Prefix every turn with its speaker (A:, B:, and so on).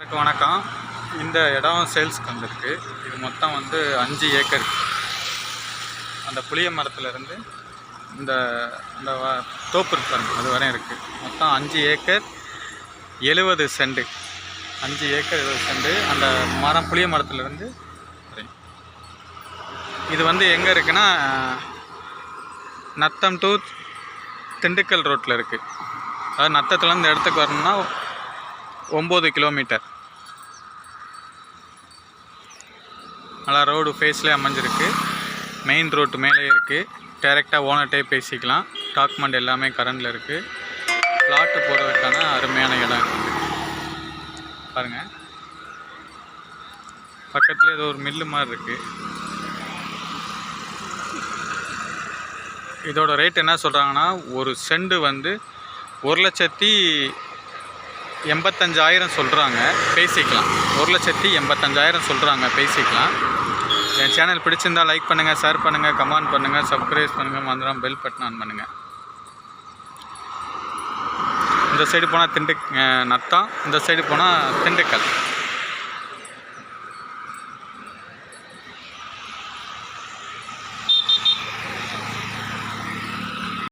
A: எனக்கு வணக்கம். இந்த இடம் சேல்ஸ்க்கு வந்திருக்கு இது மொத்தம் வந்து அஞ்சு ஏக்கர் அந்த புளிய மரத்துலேருந்து இந்த இந்த தோப்பு இருக்கு அது வரையும் இருக்குது மொத்தம் அஞ்சு ஏக்கர் எழுபது செண்டு. அஞ்சு ஏக்கர் எழுபது செண்டு. அந்த மரம் புளிய மரத்துலேருந்து வரையும். இது வந்து எங்கே இருக்குன்னா நத்தம் டு திண்டுக்கல் ரோட்டில் இருக்குது அதாவது நத்தத்துலேருந்து இந்த இடத்துக்கு வரணும்னா ஒம்பது கிலோமீட்டர். நல்லா ரோடு ஃபேஸ்லேயே அமைஞ்சிருக்கு. மெயின் ரோட்டு மேலே இருக்குது டைரெக்டாக ஓனர்கிட்டே பேசிக்கலாம். டாக்குமெண்ட் எல்லாமே கரண்டில் இருக்குது பிளாட்டு போகிறதுக்கான அருமையான இடம் இருக்குது பாருங்கள் பக்கத்தில் ஏதோ ஒரு மில்லு மாதிரி இருக்குது இதோட ரேட் என்ன சொல்கிறாங்கன்னா ஒரு செண்டு வந்து ஒரு லட்சத்தி எண்பத்தஞ்சாயிரம் சொல்கிறாங்க பேசிக்கலாம். ஒரு லட்சத்தி எண்பத்தஞ்சாயிரம் சொல்கிறாங்க பேசிக்கலாம். என் சேனல் பிடிச்சிருந்தா லைக் பண்ணுங்கள் ஷேர் பண்ணுங்கள் கமெண்ட் பண்ணுங்கள் சப்ஸ்கிரைப் பண்ணுங்கள் மந்திரம் பெல் பட்டன் ஆன் பண்ணுங்கள் இந்த சைடு போனால் திண்டு நத்தம் இந்த சைடு போனால் திண்டுக்கல்.